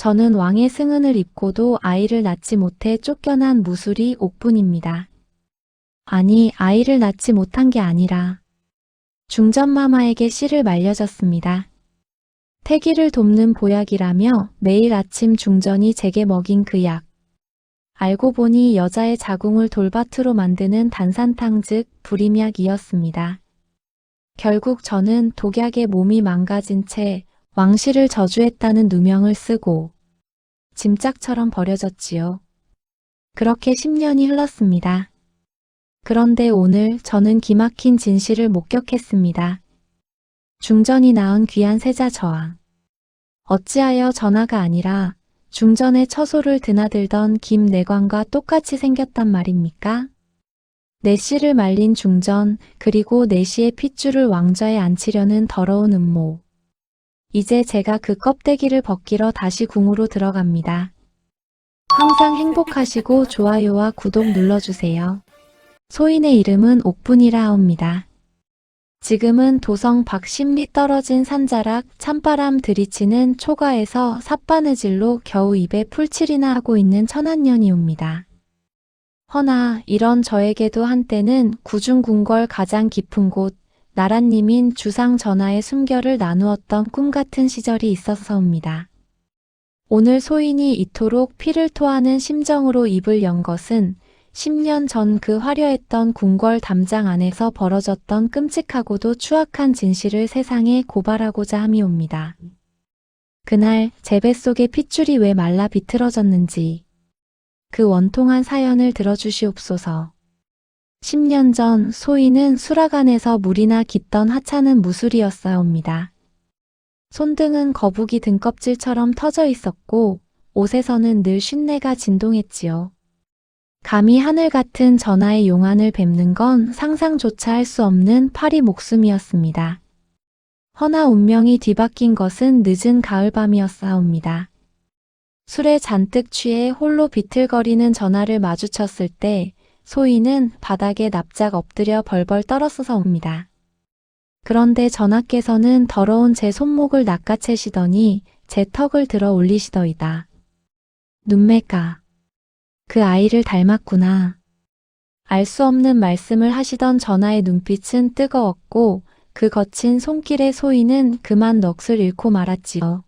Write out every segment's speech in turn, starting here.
저는 왕의 승은을 입고도 아이를 낳지 못해 쫓겨난 무술이 옥분입니다. 아니, 아이를 낳지 못한 게 아니라 중전마마에게 씨를 말려졌습니다. 태기를 돕는 보약이라며 매일 아침 중전이 제게 먹인 그 약. 알고 보니 여자의 자궁을 돌밭으로 만드는 단산탕 즉 불임약이었습니다. 결국 저는 독약에 몸이 망가진 채 왕실을 저주했다는 누명을 쓰고 짐짝처럼 버려졌지요. 그렇게 10년이 흘렀습니다. 그런데 오늘 저는 기막힌 진실을 목격했습니다. 중전이 낳은 귀한 세자 저항. 어찌하여 전하가 아니라 중전의 처소를 드나들던 김내관과 똑같이 생겼단 말입니까? 내씨를 말린 중전, 그리고 내씨의 핏줄을 왕좌에 앉히려는 더러운 음모. 이제 제가 그 껍데기를 벗기러 다시 궁으로 들어갑니다. 항상 행복하시고 좋아요와 구독 눌러주세요. 소인의 이름은 옥분이라 하옵니다. 지금은 도성 박심리 떨어진 산자락 찬바람 들이치는 초가에서 삿바느질로 겨우 입에 풀칠이나 하고 있는 천한년이 옵니다. 허나 이런 저에게도 한때는 구중궁궐 가장 깊은 곳 나라님인 주상 전하의 숨결을 나누었던 꿈 같은 시절이 있어서옵니다. 오늘 소인이 이토록 피를 토하는 심정으로 입을 연 것은 10년 전 그 화려했던 궁궐 담장 안에서 벌어졌던 끔찍하고도 추악한 진실을 세상에 고발하고자 함이옵니다. 그날 제 뱃속의 핏줄이 왜 말라 비틀어졌는지 그 원통한 사연을 들어주시옵소서. 10년 전 소인은 수라간에서 물이나 깃던 하찮은 무술이었사옵니다. 손등은 거북이 등껍질처럼 터져 있었고 옷에서는 늘 쉰내가 진동했지요. 감히 하늘 같은 전하의 용안을 뵙는 건 상상조차 할 수 없는 파리 목숨이었습니다. 허나 운명이 뒤바뀐 것은 늦은 가을밤이었사옵니다. 술에 잔뜩 취해 홀로 비틀거리는 전하를 마주쳤을 때 소인은 바닥에 납작 엎드려 벌벌 떨었어옵니다. 그런데 전하께서는 더러운 제 손목을 낚아채시더니 제 턱을 들어 올리시더이다. 눈매가 그 아이를 닮았구나. 알 수 없는 말씀을 하시던 전하의 눈빛은 뜨거웠고 그 거친 손길의 소인은 그만 넋을 잃고 말았지요.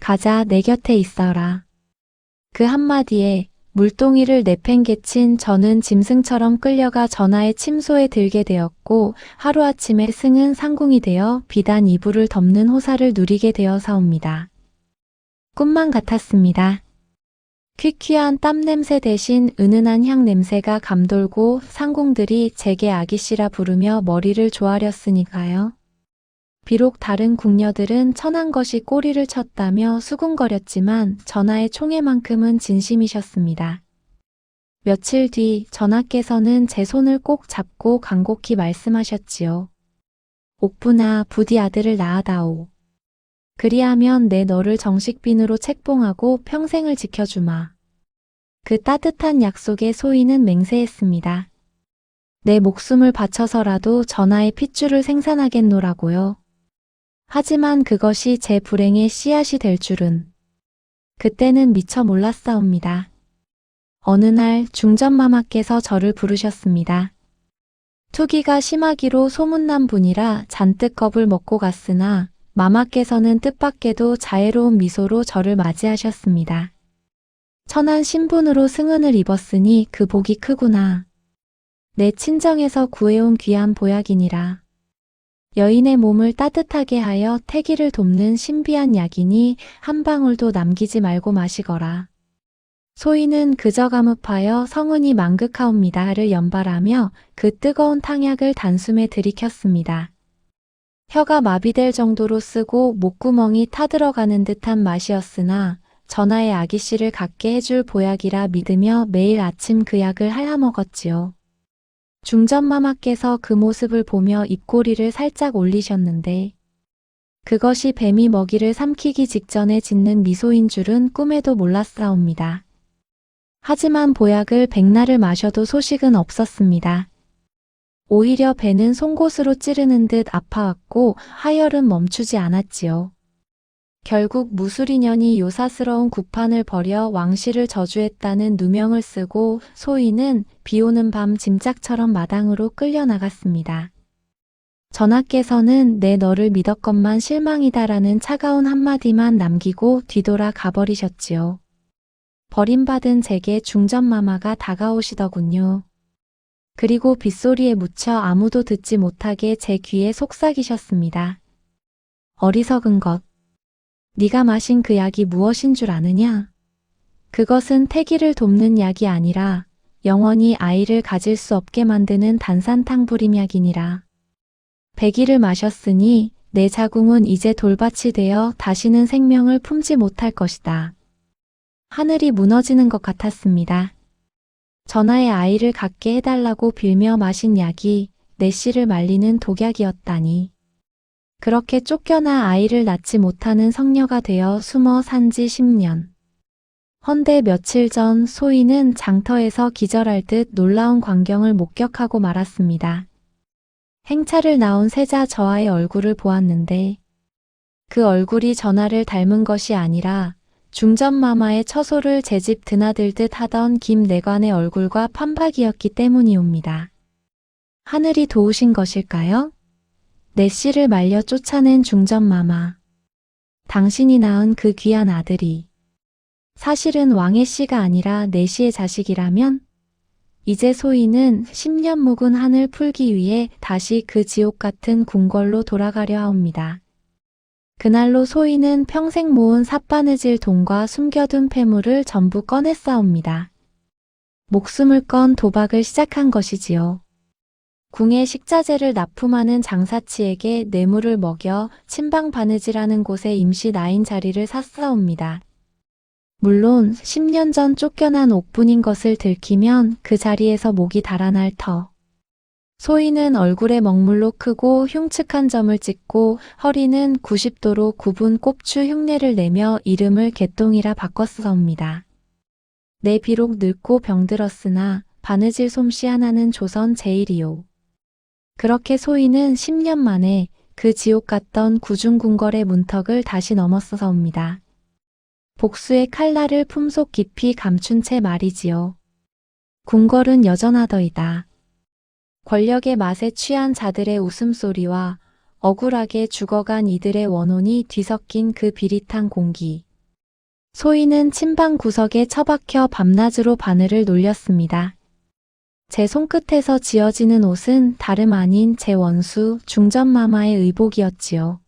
가자 내 곁에 있어라. 그 한마디에 물동이를 내팽개친 저는 짐승처럼 끌려가 전하의 침소에 들게 되었고 하루아침에 승은 상궁이 되어 비단 이불을 덮는 호사를 누리게 되어 사옵니다. 꿈만 같았습니다. 퀴퀴한 땀 냄새 대신 은은한 향 냄새가 감돌고 상궁들이 제게 아기씨라 부르며 머리를 조아렸으니까요. 비록 다른 궁녀들은 천한 것이 꼬리를 쳤다며 수군거렸지만 전하의 총애만큼은 진심이셨습니다. 며칠 뒤 전하께서는 제 손을 꼭 잡고 간곡히 말씀하셨지요. 옥분아 부디 아들을 낳아다오. 그리하면 내 너를 정식빈으로 책봉하고 평생을 지켜주마. 그 따뜻한 약속에 소인은 맹세했습니다. 내 목숨을 바쳐서라도 전하의 핏줄을 생산하겠노라고요. 하지만 그것이 제 불행의 씨앗이 될 줄은 그때는 미처 몰랐사옵니다. 어느 날 중전마마께서 저를 부르셨습니다. 투기가 심하기로 소문난 분이라 잔뜩 겁을 먹고 갔으나 마마께서는 뜻밖에도 자애로운 미소로 저를 맞이하셨습니다. 천한 신분으로 승은을 입었으니 그 복이 크구나. 내 친정에서 구해온 귀한 보약이니라. 여인의 몸을 따뜻하게 하여 태기를 돕는 신비한 약이니 한 방울도 남기지 말고 마시거라. 소인은 그저 감읍하여 성은이 망극하옵니다를 연발하며 그 뜨거운 탕약을 단숨에 들이켰습니다. 혀가 마비될 정도로 쓰고 목구멍이 타들어가는 듯한 맛이었으나 전하의 아기씨를 갖게 해줄 보약이라 믿으며 매일 아침 그 약을 할아먹었지요. 중전마마께서 그 모습을 보며 입꼬리를 살짝 올리셨는데 그것이 뱀이 먹이를 삼키기 직전에 짓는 미소인 줄은 꿈에도 몰랐사옵니다. 하지만 보약을 백날을 마셔도 소식은 없었습니다. 오히려 배는 송곳으로 찌르는 듯 아파왔고 하열은 멈추지 않았지요. 결국 무술인연이 요사스러운 구판을 벌여 왕실을 저주했다는 누명을 쓰고 소희는 비오는 밤 짐짝처럼 마당으로 끌려나갔습니다. 전하께서는 내 너를 믿었건만 실망이다라는 차가운 한마디만 남기고 뒤돌아 가버리셨지요. 버림받은 제게 중전마마가 다가오시더군요. 그리고 빗소리에 묻혀 아무도 듣지 못하게 제 귀에 속삭이셨습니다. 어리석은 것. 네가 마신 그 약이 무엇인 줄 아느냐? 그것은 태기를 돕는 약이 아니라 영원히 아이를 가질 수 없게 만드는 단산탕 불임약이니라. 백이를 마셨으니 내 자궁은 이제 돌밭이 되어 다시는 생명을 품지 못할 것이다. 하늘이 무너지는 것 같았습니다. 전하의 아이를 갖게 해달라고 빌며 마신 약이 내 씨를 말리는 독약이었다니. 그렇게 쫓겨나 아이를 낳지 못하는 성녀가 되어 숨어 산 지 10년. 헌데 며칠 전 소희는 장터에서 기절할 듯 놀라운 광경을 목격하고 말았습니다. 행차를 나온 세자 저하의 얼굴을 보았는데 그 얼굴이 전하를 닮은 것이 아니라 중전마마의 처소를 제 집 드나들듯 하던 김내관의 얼굴과 판박이었기 때문이옵니다. 하늘이 도우신 것일까요? 내 씨를 말려 쫓아낸 중전마마. 당신이 낳은 그 귀한 아들이 사실은 왕의 씨가 아니라 내 씨의 자식이라면 이제 소희는 10년 묵은 한을 풀기 위해 다시 그 지옥 같은 궁궐로 돌아가려 하옵니다. 그날로 소희는 평생 모은 삿바느질 돈과 숨겨둔 폐물을 전부 꺼냈사옵니다. 목숨을 건 도박을 시작한 것이지요. 궁의 식자재를 납품하는 장사치에게 뇌물을 먹여 친방 바느질하는 곳에 임시 나인 자리를 샀사옵니다. 물론 10년 전 쫓겨난 옥분인 것을 들키면 그 자리에서 목이 달아날 터. 소희는 얼굴에 먹물로 크고 흉측한 점을 찍고 허리는 90도로 굽은 꼽추 흉내를 내며 이름을 개똥이라 바꿨사옵니다. 내 비록 늙고 병들었으나 바느질 솜씨 하나는 조선 제일이요. 그렇게 소희는 10년 만에 그 지옥 같던 구중궁궐의 문턱을 다시 넘어서옵니다. 복수의 칼날을 품속 깊이 감춘 채 말이지요. 궁궐은 여전하더이다. 권력의 맛에 취한 자들의 웃음소리와 억울하게 죽어간 이들의 원혼이 뒤섞인 그 비릿한 공기. 소희는 침방 구석에 처박혀 밤낮으로 바늘을 놀렸습니다. 제 손끝에서 지어지는 옷은 다름 아닌 제 원수 중전마마의 의복이었지요.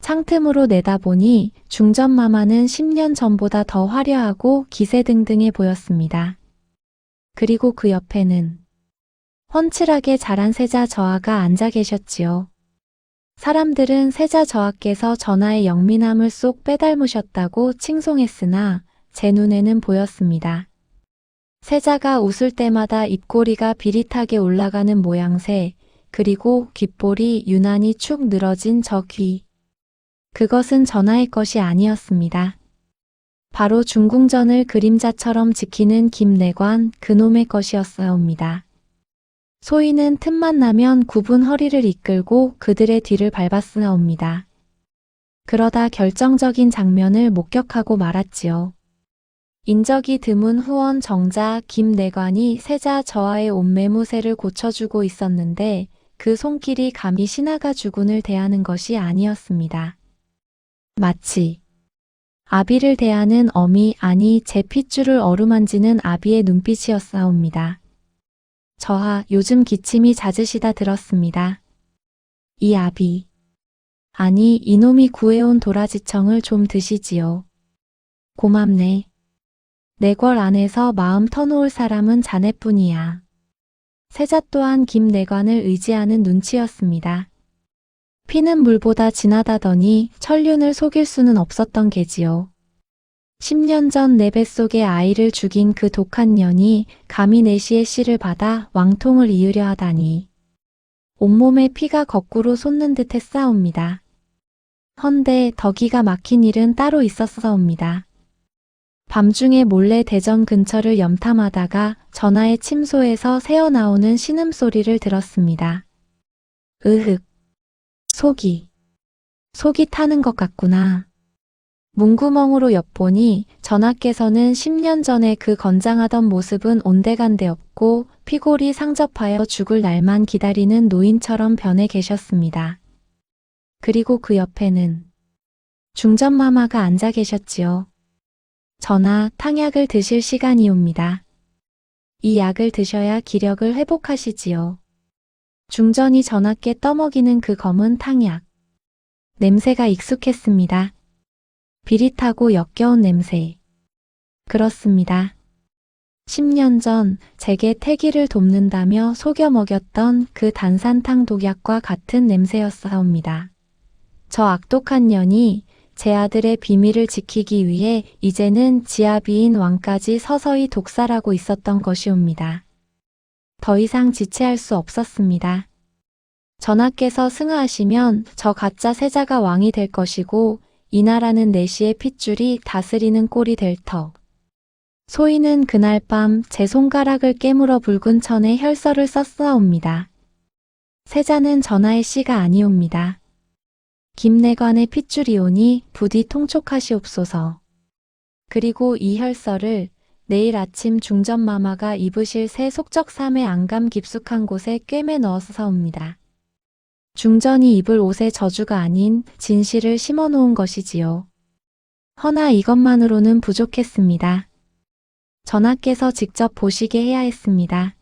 창틈으로 내다보니 중전마마는 10년 전보다 더 화려하고 기세등등해 보였습니다. 그리고 그 옆에는 훤칠하게 자란 세자 저하가 앉아 계셨지요. 사람들은 세자 저하께서 전하의 영민함을 쏙 빼닮으셨다고 칭송했으나 제 눈에는 보였습니다. 세자가 웃을 때마다 입꼬리가 비릿하게 올라가는 모양새, 그리고 귓볼이 유난히 축 늘어진 저 귀. 그것은 전하의 것이 아니었습니다. 바로 중궁전을 그림자처럼 지키는 김내관 그놈의 것이었사옵니다. 소희는 틈만 나면 굽은 허리를 이끌고 그들의 뒤를 밟았사옵니다. 그러다 결정적인 장면을 목격하고 말았지요. 인적이 드문 후원 정자 김내관이 세자 저하의 옷매무새를 고쳐주고 있었는데 그 손길이 감히 신하가 주군을 대하는 것이 아니었습니다. 마치 아비를 대하는 어미 아니 제 핏줄을 어루만지는 아비의 눈빛이었사옵니다. 저하 요즘 기침이 잦으시다 들었습니다. 이 아비. 아니 이놈이 구해온 도라지청을 좀 드시지요. 고맙네. 내궐 안에서 마음 터놓을 사람은 자네뿐이야. 세자 또한 김내관을 의지하는 눈치였습니다. 피는 물보다 진하다더니 천륜을 속일 수는 없었던 게지요. 10년 전 내 뱃속에 아이를 죽인 그 독한 년이 감히 내시의 씨를 받아 왕통을 이으려 하다니. 온몸에 피가 거꾸로 솟는 듯 했사옵니다. 헌데 덕이가 막힌 일은 따로 있었사옵니다. 밤중에 몰래 대전 근처를 염탐하다가 전하의 침소에서 새어나오는 신음소리를 들었습니다. 으흑. 속이. 속이 타는 것 같구나. 문구멍으로 엿보니 전하께서는 10년 전에 그 건장하던 모습은 온데간데 없고 피골이 상접하여 죽을 날만 기다리는 노인처럼 변해 계셨습니다. 그리고 그 옆에는 중전마마가 앉아 계셨지요. 전하, 탕약을 드실 시간이옵니다. 이 약을 드셔야 기력을 회복하시지요. 중전이 전하께 떠먹이는 그 검은 탕약. 냄새가 익숙했습니다. 비릿하고 역겨운 냄새. 그렇습니다. 10년 전 제게 태기를 돕는다며 속여 먹였던 그 단산탕 독약과 같은 냄새였사옵니다. 저 악독한 년이 제 아들의 비밀을 지키기 위해 이제는 지아비인 왕까지 서서히 독살하고 있었던 것이옵니다. 더 이상 지체할 수 없었습니다. 전하께서 승하하시면 저 가짜 세자가 왕이 될 것이고 이 나라는 내시의 핏줄이 다스리는 꼴이 될 터. 소인은 그날 밤 제 손가락을 깨물어 붉은 천에 혈서를 썼사옵니다. 세자는 전하의 씨가 아니옵니다. 김내관의 핏줄이오니 부디 통촉하시옵소서. 그리고 이 혈서를 내일 아침 중전마마가 입으실 새 속적삼의 안감 깊숙한 곳에 꿰매 넣어사옵니다. 중전이 입을 옷의 저주가 아닌 진실을 심어 놓은 것이지요. 허나 이것만으로는 부족했습니다. 전하께서 직접 보시게 해야 했습니다.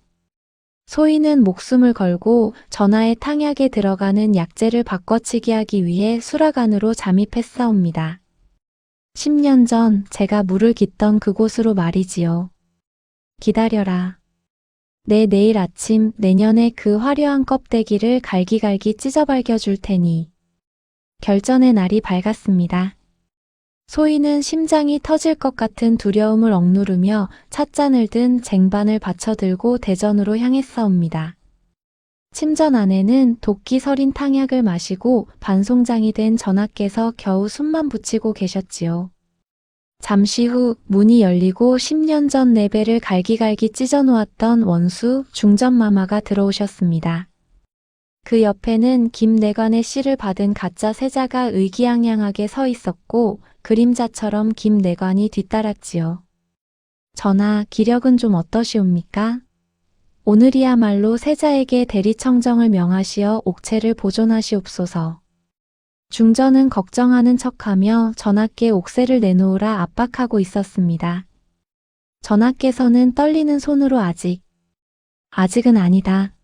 소인은 목숨을 걸고 전하의 탕약에 들어가는 약재를 바꿔치기 하기 위해 수라간으로 잠입했사옵니다. 10년 전 제가 물을 깃던 그곳으로 말이지요. 기다려라. 내 내일 아침 내년에 그 화려한 껍데기를 갈기갈기 찢어 밝혀줄 테니. 결전의 날이 밝았습니다. 소인은 심장이 터질 것 같은 두려움을 억누르며 찻잔을 든 쟁반을 받쳐들고 대전으로 향했사옵니다. 침전 안에는 도끼 서린 탕약을 마시고 반송장이 된 전하께서 겨우 숨만 붙이고 계셨지요. 잠시 후 문이 열리고 10년 전 내배를 갈기갈기 찢어놓았던 원수 중전마마가 들어오셨습니다. 그 옆에는 김내관의 씨를 받은 가짜 세자가 의기양양하게 서 있었고 그림자처럼 김내관이 뒤따랐지요. 전하, 기력은 좀 어떠시옵니까? 오늘이야말로 세자에게 대리청정을 명하시어 옥체를 보존하시옵소서. 중전은 걱정하는 척하며 전하께 옥새를 내놓으라 압박하고 있었습니다. 전하께서는 떨리는 손으로 아직, 아직은 아니다.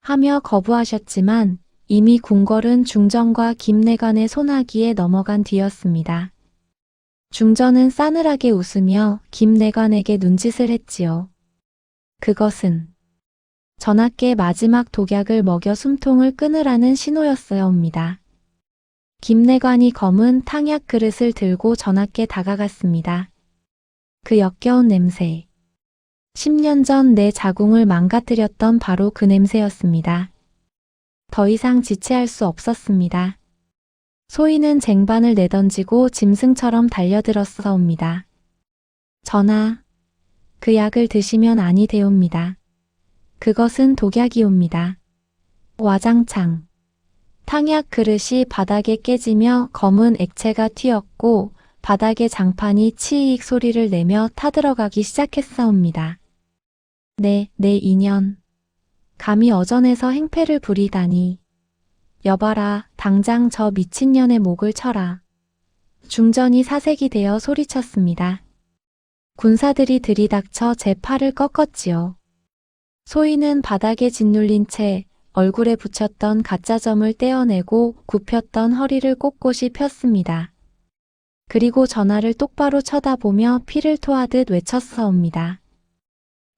하며 거부하셨지만 이미 궁궐은 중전과 김내관의 손아귀에 넘어간 뒤였습니다. 중전은 싸늘하게 웃으며 김내관에게 눈짓을 했지요. 그것은 전하께 마지막 독약을 먹여 숨통을 끊으라는 신호였어옵니다. 김내관이 검은 탕약 그릇을 들고 전하께 다가갔습니다. 그 역겨운 냄새. 10년 전 내 자궁을 망가뜨렸던 바로 그 냄새였습니다. 더 이상 지체할 수 없었습니다. 소인은 쟁반을 내던지고 짐승처럼 달려들었사옵니다. 전하, 그 약을 드시면 아니 되옵니다. 그것은 독약이옵니다. 와장창. 탕약 그릇이 바닥에 깨지며 검은 액체가 튀었고 바닥의 장판이 치익 소리를 내며 타들어가기 시작했사옵니다. 네, 내 인연. 감히 어전에서 행패를 부리다니. 여봐라, 당장 저 미친년의 목을 쳐라. 중전이 사색이 되어 소리쳤습니다. 군사들이 들이닥쳐 제 팔을 꺾었지요. 소인은 바닥에 짓눌린 채 얼굴에 붙였던 가짜점을 떼어내고 굽혔던 허리를 꼿꼿이 폈습니다. 그리고 전하를 똑바로 쳐다보며 피를 토하듯 외쳤사옵니다.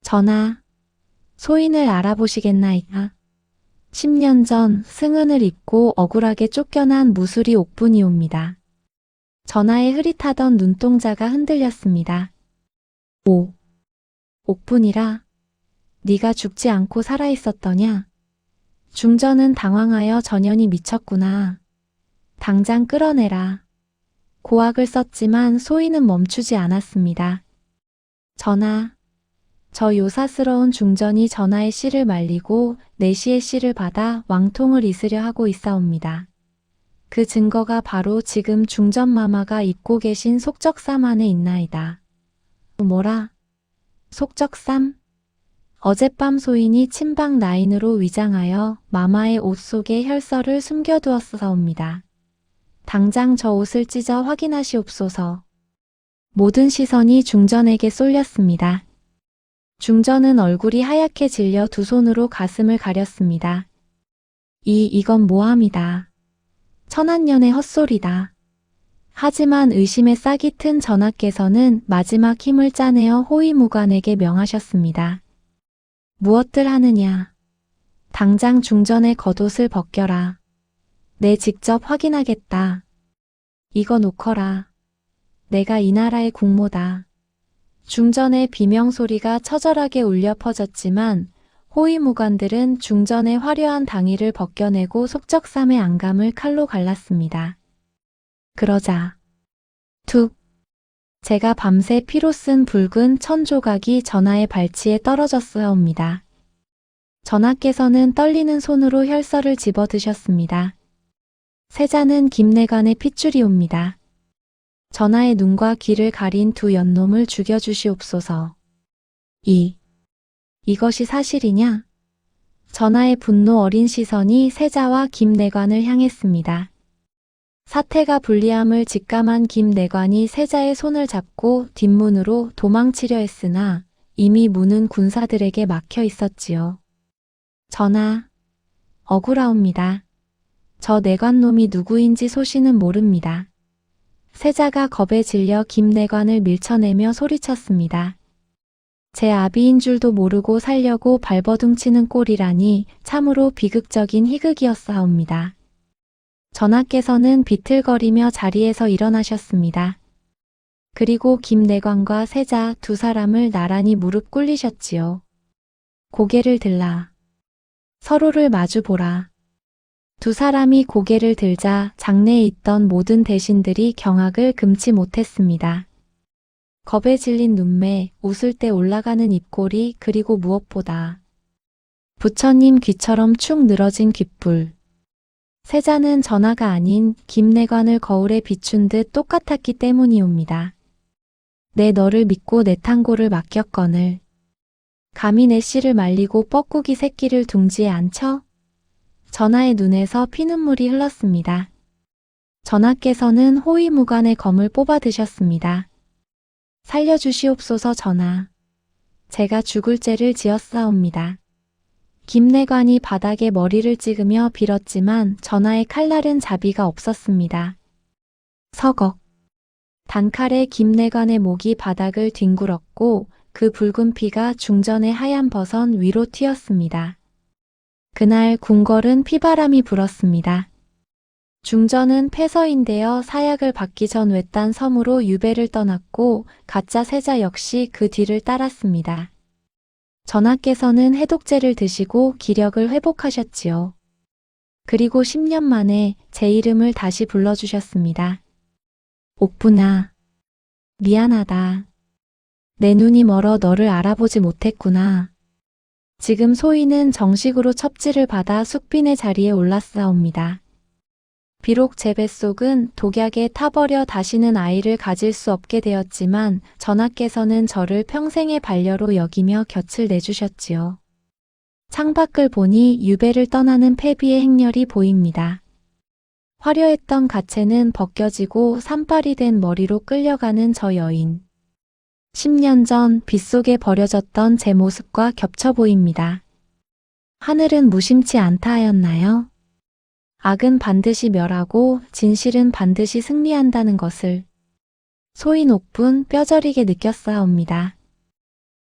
전하, 소인을 알아보시겠나이까? 10년 전 승은을 입고 억울하게 쫓겨난 무술이 옥분이옵니다. 전하의 흐릿하던 눈동자가 흔들렸습니다. 오, 옥분이라? 네가 죽지 않고 살아있었더냐? 중전은 당황하여 전연이 미쳤구나. 당장 끌어내라. 고학을 썼지만 소인은 멈추지 않았습니다. 전하, 저 요사스러운 중전이 전하의 씨를 말리고 내시의 씨를 받아 왕통을 이으려 하고 있사옵니다. 그 증거가 바로 지금 중전마마가 입고 계신 속적삼 안에 있나이다. 뭐라? 속적삼? 어젯밤 소인이 침방 라인으로 위장하여 마마의 옷 속에 혈서를 숨겨두었사옵니다. 당장 저 옷을 찢어 확인하시옵소서. 모든 시선이 중전에게 쏠렸습니다. 중전은 얼굴이 하얗게 질려 두 손으로 가슴을 가렸습니다. 이, 이건 모함이다. 천한년의 헛소리다. 하지만 의심의 싹이 튼 전하께서는 마지막 힘을 짜내어 호위무관에게 명하셨습니다. 무엇들 하느냐. 당장 중전의 겉옷을 벗겨라. 내 직접 확인하겠다. 이거 놓거라. 내가 이 나라의 국모다. 중전의 비명 소리가 처절하게 울려 퍼졌지만 호위무관들은 중전의 화려한 당의를 벗겨내고 속적삼의 안감을 칼로 갈랐습니다. 그러자 툭 제가 밤새 피로 쓴 붉은 천 조각이 전하의 발치에 떨어졌사옵니다. 전하께서는 떨리는 손으로 혈서를 집어드셨습니다. 세자는 김내관의 핏줄이옵니다. 전하의 눈과 귀를 가린 두 연놈을 죽여주시옵소서. 이. 이것이 사실이냐? 전하의 분노 어린 시선이 세자와 김내관을 향했습니다. 사태가 불리함을 직감한 김내관이 세자의 손을 잡고 뒷문으로 도망치려 했으나 이미 문은 군사들에게 막혀 있었지요. 전하, 억울하옵니다. 저 내관놈이 누구인지 소신은 모릅니다. 세자가 겁에 질려 김내관을 밀쳐내며 소리쳤습니다. 제 아비인 줄도 모르고 살려고 발버둥치는 꼴이라니 참으로 비극적인 희극이었사옵니다. 전하께서는 비틀거리며 자리에서 일어나셨습니다. 그리고 김내관과 세자 두 사람을 나란히 무릎 꿇리셨지요. 고개를 들라. 서로를 마주 보라. 두 사람이 고개를 들자 장내에 있던 모든 대신들이 경악을 금치 못했습니다. 겁에 질린 눈매, 웃을 때 올라가는 입꼬리, 그리고 무엇보다 부처님 귀처럼 축 늘어진 귓불. 세자는 전하가 아닌 김내관을 거울에 비춘 듯 똑같았기 때문이옵니다. 내 너를 믿고 내 탕고를 맡겼거늘. 감히 내 씨를 말리고 뻐꾸기 새끼를 둥지에 앉혀? 전하의 눈에서 피눈물이 흘렀습니다. 전하께서는 호위무관의 검을 뽑아 드셨습니다. 살려주시옵소서 전하. 제가 죽을 죄를 지었사옵니다. 김내관이 바닥에 머리를 찍으며 빌었지만 전하의 칼날은 자비가 없었습니다. 서걱. 단칼에 김내관의 목이 바닥을 뒹굴었고 그 붉은 피가 중전의 하얀 버선 위로 튀었습니다. 그날 궁궐은 피바람이 불었습니다. 중전은 폐서인되어 사약을 받기 전 외딴 섬으로 유배를 떠났고 가짜 세자 역시 그 뒤를 따랐습니다. 전하께서는 해독제를 드시고 기력을 회복하셨지요. 그리고 10년 만에 제 이름을 다시 불러주셨습니다. 옥분아, 미안하다. 내 눈이 멀어 너를 알아보지 못했구나. 지금 소희는 정식으로 첩지를 받아 숙빈의 자리에 올랐사옵니다. 비록 제 뱃속은 독약에 타버려 다시는 아이를 가질 수 없게 되었지만 전하께서는 저를 평생의 반려로 여기며 곁을 내주셨지요. 창밖을 보니 유배를 떠나는 패비의 행렬이 보입니다. 화려했던 가채는 벗겨지고 산발이 된 머리로 끌려가는 저 여인. 10년 전 빗속에 버려졌던 제 모습과 겹쳐 보입니다. 하늘은 무심치 않다 하였나요? 악은 반드시 멸하고 진실은 반드시 승리한다는 것을 소인 옥분 뼈저리게 느꼈사옵니다.